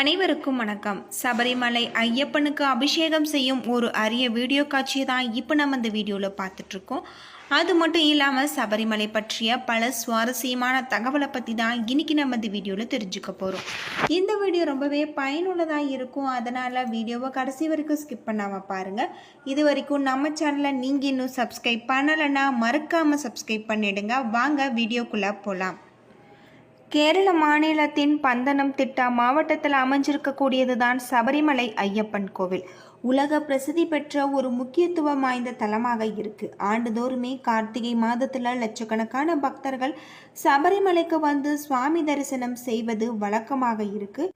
அனைவருக்கும் வணக்கம். சபரிமலை ஐயப்பனுக்கு அபிஷேகம் செய்யும் ஒரு அரிய வீடியோ காட்சியை தான் இப்போ நம்ம இந்த வீடியோவில் பார்த்துட்ருக்கோம் அது மட்டும் இல்லாமல் சபரிமலை பற்றிய பல சுவாரஸ்யமான தகவலை பற்றி தான் இன்றைக்கி நம்ம இந்த வீடியோவில் தெரிஞ்சுக்க போகிறோம் இந்த வீடியோ ரொம்பவே பயனுள்ளதாக இருக்கும். அதனால் வீடியோவை கடைசி வரைக்கும் ஸ்கிப் பண்ணாமல் பாருங்கள் இது வரைக்கும் நம்ம சேனலை நீங்கள் இன்னும் சப்ஸ்கிரைப் பண்ணலைன்னா மறக்காமல் சப்ஸ்கிரைப் பண்ணிவிடுங்க வாங்க வீடியோக்குள்ளே போகலாம் கேரள மாநிலத்தின் பந்தனம் திட்டா மாவட்டத்தில் அமைஞ்சிருக்கக்கூடியது தான் சபரிமலை ஐயப்பன் கோவில். உலக பிரசித்தி பெற்ற ஒரு முக்கியத்துவம் வாய்ந்த தலமாக இருக்கு. ஆண்டுதோறுமே கார்த்திகை மாதத்தில் லட்சக்கணக்கான பக்தர்கள் சபரிமலைக்கு வந்து சுவாமி தரிசனம் செய்வது வழக்கமாக இருக்கு.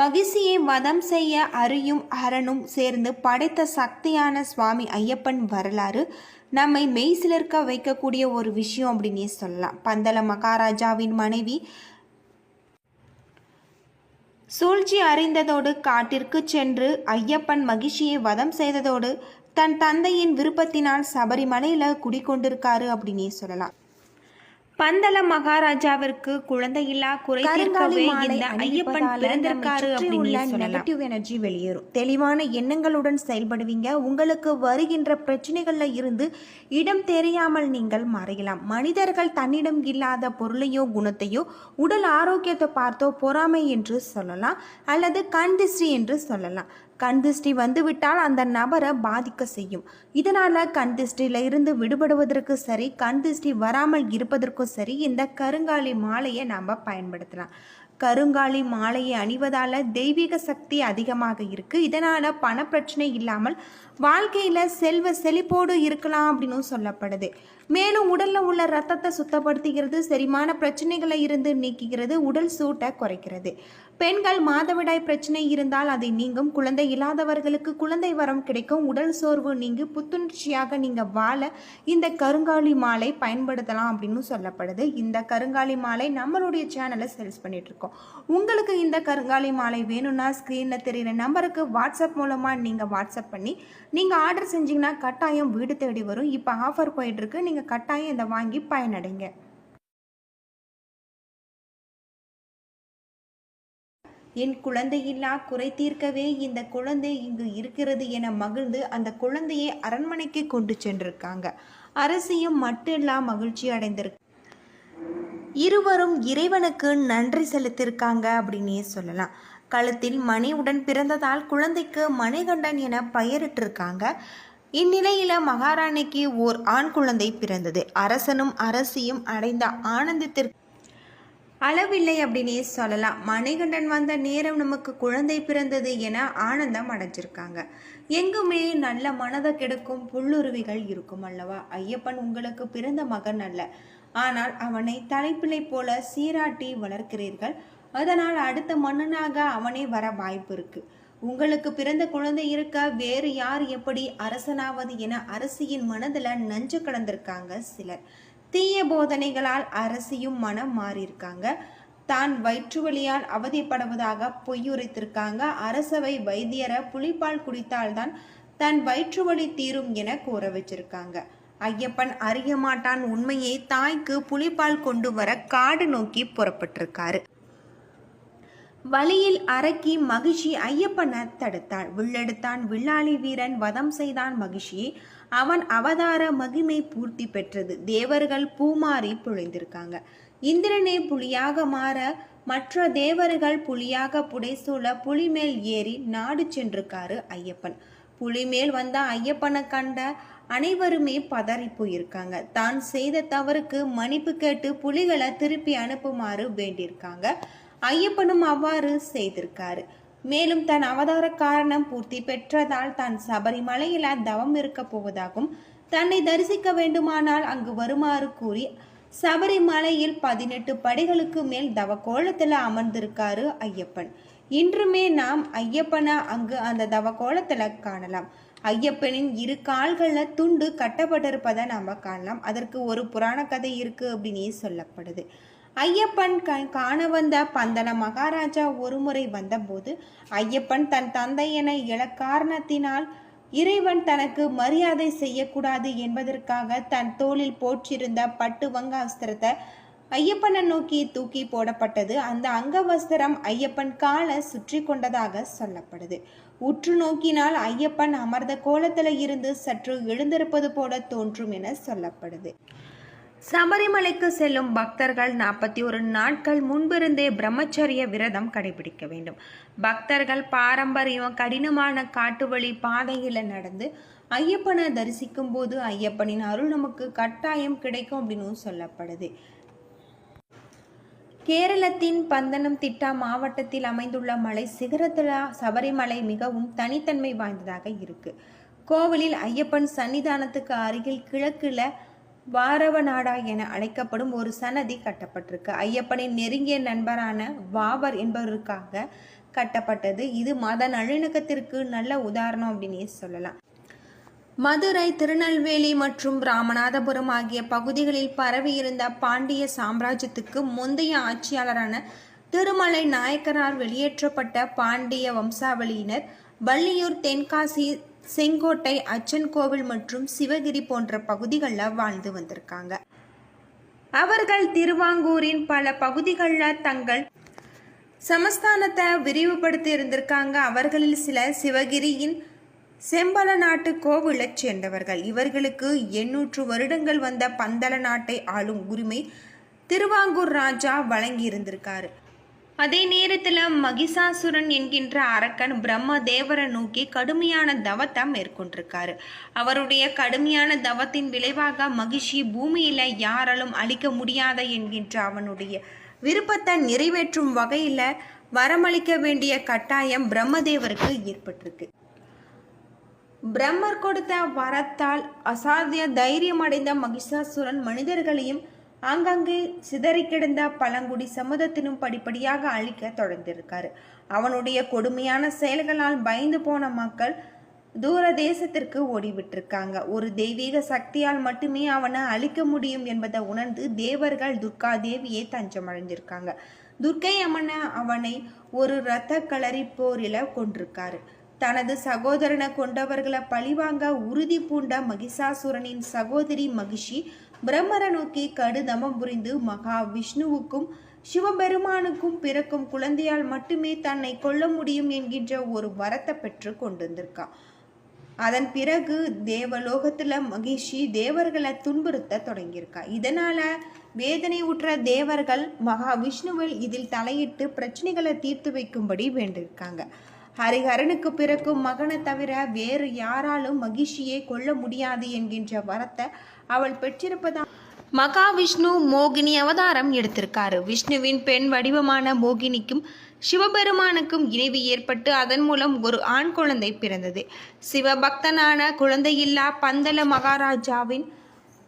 மகிழ்ச்சியை வதம் செய்ய அரியும் அரணும் சேர்ந்து படைத்த சக்தியான சுவாமி ஐயப்பன் வரலாறு நம்மை மெய்சிலிருக்க வைக்கக்கூடிய ஒரு விஷயம் அப்படின்னே சொல்லலாம். பந்தல மகாராஜாவின் மனைவி சூழ்ச்சி அறிந்ததோடு காட்டிற்கு சென்று ஐயப்பன் மகிழ்ச்சியை வதம் செய்ததோடு தன் தந்தையின் விருப்பத்தினால் சபரிமலையில் குடிக்கொண்டிருக்காரு அப்படின்னே சொல்லலாம். பந்தல மகாராஜாவிற்கு குழந்தையில்லா குறை தீர்க்கவே இந்த ஐயப்பன் பிறந்திருக்காரு அப்படின்னு நெகட்டிவ் எனர்ஜி வெளியேறும். தெளிவான எண்ணங்களுடன் செயல்படுவீங்க. உங்களுக்கு வருகின்ற பிரச்சனைகள்ல இருந்து இடம் தெரியாமல் நீங்கள் மறையலாம். மனிதர்கள் தன்னிடம் இல்லாத பொருளையோ குணத்தையோ உடல் ஆரோக்கியத்தை பார்த்தோ பொறாமை என்று சொல்லலாம். அல்லது கண் திஷ்டி என்று சொல்லலாம். கண்திஷ்டி வந்துவிட்டால் அந்த நபரை பாதிக்க செய்யும். இதனால் கண் திருஷ்டியில் இருந்து விடுபடுவதற்கு சரி கண் திருஷ்டி வராமல் இருப்பதற்கும் சரி இந்த கருங்காலி மாலையை நாம் பயன்படுத்தலாம். கருங்காலி மாலையை அணிவதால் தெய்வீக சக்தி அதிகமாக இருக்குது இதனால் பணப்பிரச்சனை இல்லாமல் வாழ்க்கையில் செல்வ செழிப்போடு இருக்கலாம் அப்படின்னு சொல்லப்படுது. மேலும் உடலில் உள்ள ரத்தத்தை சுத்தப்படுத்துகிறது செரிமான பிரச்சனைகளை இருந்து நீக்குகிறது உடல் சூட்டை குறைக்கிறது. பெண்கள் மாதவிடாய் பிரச்சனை இருந்தால் அதை நீங்கும். குழந்தை இல்லாதவர்களுக்கு குழந்தை வரம் கிடைக்கும். உடல் சோர்வு நீங்கி. புத்துணர்ச்சியாக நீங்கள் வாழ இந்த கருங்காலி மாலை பயன்படுத்தலாம் அப்படின்னு சொல்லப்படுது. இந்த கருங்காலி மாலை நம்மளுடைய சேனலை சேல்ஸ் பண்ணிகிட்ருக்கோம் உங்களுக்கு இந்த கருங்காலி மாலை வேணும்னா ஸ்க்ரீனில் தெரியிற நம்பருக்கு வாட்ஸ்அப் மூலமாக நீங்கள் வாட்ஸ்அப் பண்ணி நீங்கள் ஆர்டர் செஞ்சிங்கன்னா கட்டாயம் வீடு தேடி வரும். இப்போ ஆஃபர் போயிட்டுருக்கு. நீங்கள் கட்டாயம் இதை வாங்கி பயனடைங்க. என் குழந்தையில்லா குறை தீர்க்கவே இந்த குழந்தை இங்கு இருக்கிறது என மகிழ்ந்து அந்த குழந்தையை அரண்மனைக்கு கொண்டு சென்றிருக்காங்க. அரசியும் மட்டில்லா மகிழ்ச்சி அடைந்திருக்கு இருவரும் இறைவனுக்கு நன்றி செலுத்தியிருக்காங்க அப்படின்னே சொல்லலாம். கழுத்தில் மணியுடன் பிறந்ததால் குழந்தைக்கு மணிகண்டன் என பெயரிட்டிருக்காங்க. இந்நிலையில மகாராணிக்கு ஓர் ஆண் குழந்தை பிறந்தது. அரசனும் அரசியும் அடைந்த ஆனந்தத்திற்கு அளவில்லை அப்படின்னே சொல்லலாம். மணிகண்டன் வந்த நேரம் நமக்கு குழந்தை பிறந்தது என ஆனந்தம் அடைஞ்சிருக்காங்க. எங்குமே நல்ல மனதை கெடுக்கும் புல்லுருவிகள் இருக்கும் அல்லவா? ஐயப்பன் உங்களுக்கு பிறந்த மகன் அல்ல. ஆனால் அவனை தலைப்பிள்ளை போல சீராட்டி வளர்க்கிறீர்கள். அதனால் அடுத்த மன்னனாக அவனே வர வாய்ப்பு இருக்குது உங்களுக்கு பிறந்த குழந்தை இருக்க வேறு யார் எப்படி அரசனாவது என அரசியின் மனதில் நஞ்சு கடந்திருக்காங்க சிலர். தீய போதனைகளால் அரசியும் மனம் மாறியிருக்காங்க. தான் வயிற்று வலியால் அவதிப்படுவதாக பொய்யுரைத்திருக்காங்க. அரசவை வைத்தியரை புலிப்பால் குடித்தால்தான் தன் வயிற்று வலி தீரும் என கூற வச்சிருக்காங்க. ஐயப்பன் அறிய மாட்டான் உண்மையை தாய்க்கு புலிப்பால் கொண்டு வர காடு நோக்கி புறப்பட்டிருக்காரு. வழியில் அரக்கி மகிழ்ச்சி ஐயப்பனை தடுத்தாள். வில்லெடுத்தான் வில்லாளி வீரன் வதம் செய்தான் மகிழ்ச்சியை. அவன் அவதார மகிமை பூர்த்தி பெற்றது. தேவர்கள் பூமாறி புழைந்திருக்காங்க. இந்திரனே புலியாக மாற மற்ற தேவர்கள் புலியாக புடைசூழ புலி மேல் ஏறி நாடு சென்றிருக்காரு ஐயப்பன். புலி மேல் வந்த ஐயப்பனை கண்ட அனைவருமே பதறி போயிருக்காங்க. தான் செய்த தவறுக்கு மன்னிப்பு கேட்டு புலிகளை திருப்பி அனுப்புமாறு வேண்டியிருக்காங்க. ஐயப்பனும் அவ்வாறு செய்திருக்காரு. மேலும் தன் அவதார காரணம் பூர்த்தி பெற்றதால் தான் சபரிமலையில தவம் இருக்க போவதாகவும் தன்னை தரிசிக்க வேண்டுமானால் அங்கு வருமாறு கூறி சபரிமலையில் பதினெட்டு படிகளுக்கு மேல் தவ கோலத்தில் அமர்ந்திருக்காரு ஐயப்பன். இன்றுமே நாம் ஐயப்பனை அங்கு அந்த தவ கோலத்தில் காணலாம். ஐயப்பனின் இரு கால்களில் துண்டு கட்டப்பட்டிருப்பதை நாம் காணலாம். அதற்கு ஒரு புராண கதை இருக்கு அப்படின்னே சொல்லப்படுது. ஐயப்பன் க காண வந்த பந்தன மகாராஜா ஒருமுறை வந்தபோது ஐயப்பன் தன் தந்தை என இழ காரணத்தினால் இறைவன் தனக்கு மரியாதை செய்யக்கூடாது என்பதற்காக தன் தோளில் போற்றிருந்த பட்டு வங்க அஸ்திரத்தை ஐயப்பனை நோக்கி தூக்கி போடப்பட்டது. அந்த அங்கவஸ்திரம் ஐயப்பன் காலை சுற்றி கொண்டதாக சொல்லப்படுது. உற்று நோக்கினால் ஐயப்பன் அமர்ந்த கோலத்தில் இருந்து சற்று எழுந்திருப்பது போல தோன்றும் என சொல்லப்படுது. சபரிமலைக்கு செல்லும் பக்தர்கள் நாற்பத்தி ஒரு நாட்கள் முன்பிருந்தே பிரம்மச்சரிய விரதம் கடைபிடிக்க வேண்டும். பக்தர்கள் பாரம்பரியம் கடினமான காட்டு வழி பாதையில் நடந்து ஐயப்பனை தரிசிக்கும் போது ஐயப்பனின் அருள் நமக்கு கட்டாயம் கிடைக்கும் அப்படின்னு சொல்லப்படுது. கேரளத்தின் பந்தனம் திட்டா மாவட்டத்தில் அமைந்துள்ள மலை சிகரத்தில் சபரிமலை மிகவும் தனித்தன்மை வாய்ந்ததாக இருக்கு. கோவிலில் ஐயப்பன் சன்னிதானத்துக்கு அருகில் கிழக்குல வாரவநாடா என அழைக்கப்படும் ஒரு சன்னதி கட்டப்பட்டிருக்கு. ஐயப்பனின் நெருங்கிய நண்பரான வாவர் என்பவருக்காக கட்டப்பட்டது. இது மத நல்லிணக்கத்திற்கு நல்ல உதாரணம் அப்படின்னே சொல்லலாம். மதுரை திருநெல்வேலி மற்றும் ராமநாதபுரம் ஆகிய பகுதிகளில் பரவியிருந்த பாண்டிய சாம்ராஜ்யத்துக்கு முந்தைய ஆட்சியாளரான திருமலை நாயக்கரால் வெளியேற்றப்பட்ட பாண்டிய வம்சாவளியினர் வள்ளியூர் தென்காசி செங்கோட்டை அச்சன் கோவில் மற்றும் சிவகிரி போன்ற பகுதிகளில் வாழ்ந்து வந்திருக்காங்க. அவர்கள் திருவாங்கூரின் பல பகுதிகளில் தங்கள் சமஸ்தானத்தை விரிவுபடுத்தி இருந்திருக்காங்க. அவர்களில் சில சிவகிரியின் செம்பல நாட்டு கோவிலைச் சேர்ந்தவர்கள். இவர்களுக்கு எண்ணூற்று வருடங்கள் வந்த பந்தல நாட்டை ஆளும் உரிமை திருவாங்கூர் ராஜா வழங்கியிருந்திருக்காரு. அதே நேரத்தில் மகிஷாசுரன் என்கின்ற அரக்கன் பிரம்ம தேவரை நோக்கி கடுமையான தவத்தை மேற்கொண்டிருக்காரு. அவருடைய கடுமையான தவத்தின் விளைவாக மகிஷி பூமியில் யாராலும் அழிக்க முடியாத என்கின்ற அவனுடைய விருப்பத்தை நிறைவேற்றும் வகையில் வரமளிக்க வேண்டிய கட்டாயம் பிரம்மதேவருக்கு ஏற்பட்டிருக்கு. பிரம்மர் கொடுத்த வரத்தால் அசாத்திய தைரியம் அடைந்த மகிஷாசுரன் மனிதர்களையும் ஆங்காங்கே சிதறி கிடந்த பழங்குடி சமுதத்தினும் படிப்படியாக அழிக்க தொடர்ந்திருக்காரு அவனுடைய கொடுமையான செயல்களால் பயந்து போன மக்கள் தூர தேசத்திற்கு ஓடிவிட்டிருக்காங்க. ஒரு தெய்வீக சக்தியால் மட்டுமே அவனை அழிக்க முடியும் என்பதை உணர்ந்து தேவர்கள் துர்கா தேவியை தஞ்சம் அடைஞ்சிருக்காங்க துர்க்கை அம்மனை அவனை ஒரு இரத்த களரி போரில கொண்டிருக்காரு தனது சகோதரனை கொண்டவர்களை பழிவாங்க உறுதி பூண்ட மகிஷாசுரனின் சகோதரி மகிஷி பிரம்மரை நோக்கி கடுதமம் புரிந்து மகா விஷ்ணுவுக்கும் சிவபெருமானுக்கும் பிறக்கும் குழந்தையால் மட்டுமே தன்னை கொல்ல முடியும் என்கின்ற ஒரு வரத்தை பெற்று கொண்டு வந்திருக்கா அதன் பிறகு தேவலோகத்துல மகிஷி தேவர்களை துன்புறுத்த தொடங்கியிருக்கா. இதனால வேதனை உற்ற தேவர்கள் மகா விஷ்ணுவில் இதில் தலையிட்டு பிரச்சனைகளை தீர்த்து வைக்கும்படி வேண்டியிருக்காங்க. ஹரிஹரனுக்கு பிறக்கும் மகனை தவிர வேறு யாராலும் மகிழ்ச்சியை கொல்ல முடியாது என்கின்ற வரத்தை அவள் பெற்றிருப்பதா? மகாவிஷ்ணு மோகினி அவதாரம் எடுத்திருக்காரு. விஷ்ணுவின் பெண் வடிவமான மோகினிக்கும் சிவபெருமானுக்கும் இணைவு ஏற்பட்டு அதன் மூலம் ஒரு ஆண் குழந்தை பிறந்தது. சிவபக்தனான குழந்தையில்லா பந்தல மகாராஜாவின்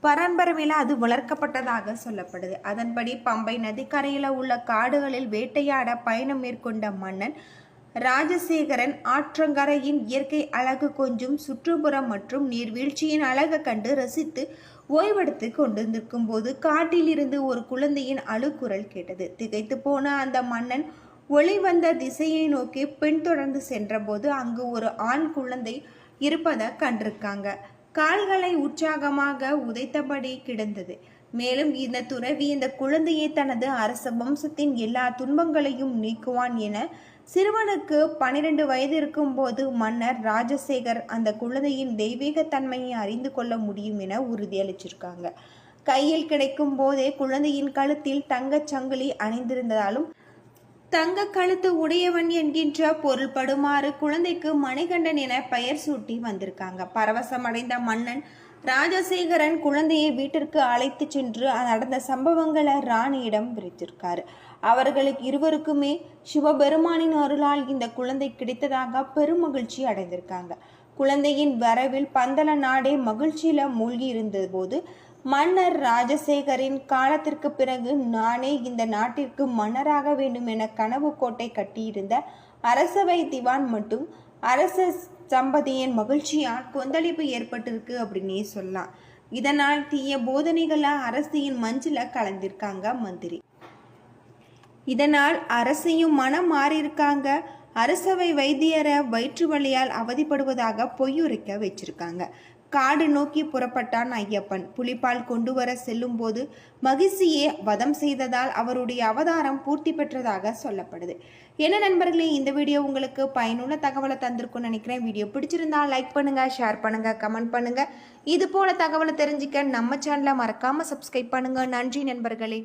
பரம்பரையில் அது வளர்க்கப்பட்டதாக சொல்லப்படுது. அதன்படி பம்பை நதிக்கரையில் உள்ள காடுகளில் வேட்டையாட பயணம் மேற்கொண்ட மன்னன் ராஜசேகரன் ஆற்றங்கரையின் இயற்கை அழகு கொஞ்சம் சுற்றுப்புறம் மற்றும் நீர்வீழ்ச்சியின் அழகை கண்டு ரசித்து ஓய்வெடுத்து கொண்டு போது காட்டிலிருந்து ஒரு குழந்தையின் அழுக்குரல் கேட்டது. திகைத்து போன அந்த மன்னன் ஒளி வந்த திசையை நோக்கி பின்தொடர்ந்து சென்றபோது அங்கு ஒரு ஆண் குழந்தை இருப்பதை கண்டிருக்காங்க. கால்களை உற்சாகமாக உதைத்தபடி கிடந்தது. மேலும் இந்த துறவி இந்த குழந்தையை தனது அரச வம்சத்தின் எல்லா துன்பங்களையும் நீக்குவான் என சிறுவனுக்கு பன்னிரண்டு வயது இருக்கும்போது மன்னர் ராஜசேகர் அந்த குழந்தையின் தெய்வீகத்தன்மையை அறிந்து கொள்ள முடியும் என உறுதியளிச்சிருக்காங்க. கையில் கிடைக்கும் போதே குழந்தையின் கழுத்தில் தங்கச் சங்கிலி அணிந்திருந்ததாலும் தங்க கழுத்து உடையவன் என்கின்ற பொருள்படுமாறு குழந்தைக்கு மணிகண்டன் என பெயர் சூட்டி வந்திருக்காங்க. பரவசமடைந்த மன்னன் ராஜசேகரன் குழந்தையை வீட்டிற்கு அழைத்து சென்று நடந்த சம்பவங்களை ராணியிடம் விரித்திருக்காரு. அவர்களுக்கு இருவருக்குமே சிவபெருமானின் அருளால் இந்த குழந்தை கிடைத்ததாக பெருமகிழ்ச்சி அடைந்திருக்காங்க. குழந்தையின் வரவில் பந்தல நாடே மகிழ்ச்சியில மூழ்கி இருந்தபோது மன்னர் ராஜசேகரின் காலத்திற்கு பிறகு நானே இந்த நாட்டிற்கு மன்னராக வேண்டும் என கனவு கோட்டை கட்டியிருந்த அரசவை திவான் மட்டும் அரச சம்பதியின் மகிழ்ச்சியால் கொந்தளிப்பு ஏற்பட்டிருக்கு அப்படின்னே சொல்லலாம். இதனால் தீய போதனைகளை அரசியின் மஞ்சில் கலந்திருக்காங்க மந்திரி. இதனால் அரசையும் மனம் மாறியிருக்காங்க. அரசவை வைத்தியரை வயிற்று வழியால் அவதிப்படுவதாக பொய்யுரைக்க வச்சிருக்காங்க. காடு நோக்கி புறப்பட்டான் ஐயப்பன். புலிப்பால் கொண்டு வர செல்லும்போது மகிழ்ச்சியே வதம் செய்ததால் அவருடைய அவதாரம் பூர்த்தி பெற்றதாக சொல்லப்படுது. என்ன நண்பர்களே இந்த வீடியோ உங்களுக்கு பயனுள்ள தகவலை தந்திருக்கும்னு நினைக்கிறேன். வீடியோ பிடிச்சிருந்தா லைக் பண்ணுங்க ஷேர் பண்ணுங்க கமெண்ட் பண்ணுங்க. இது போல தகவலை தெரிஞ்சுக்க நம்ம சேனலை மறக்காம சப்ஸ்கிரைப் பண்ணுங்க. நன்றி நண்பர்களே.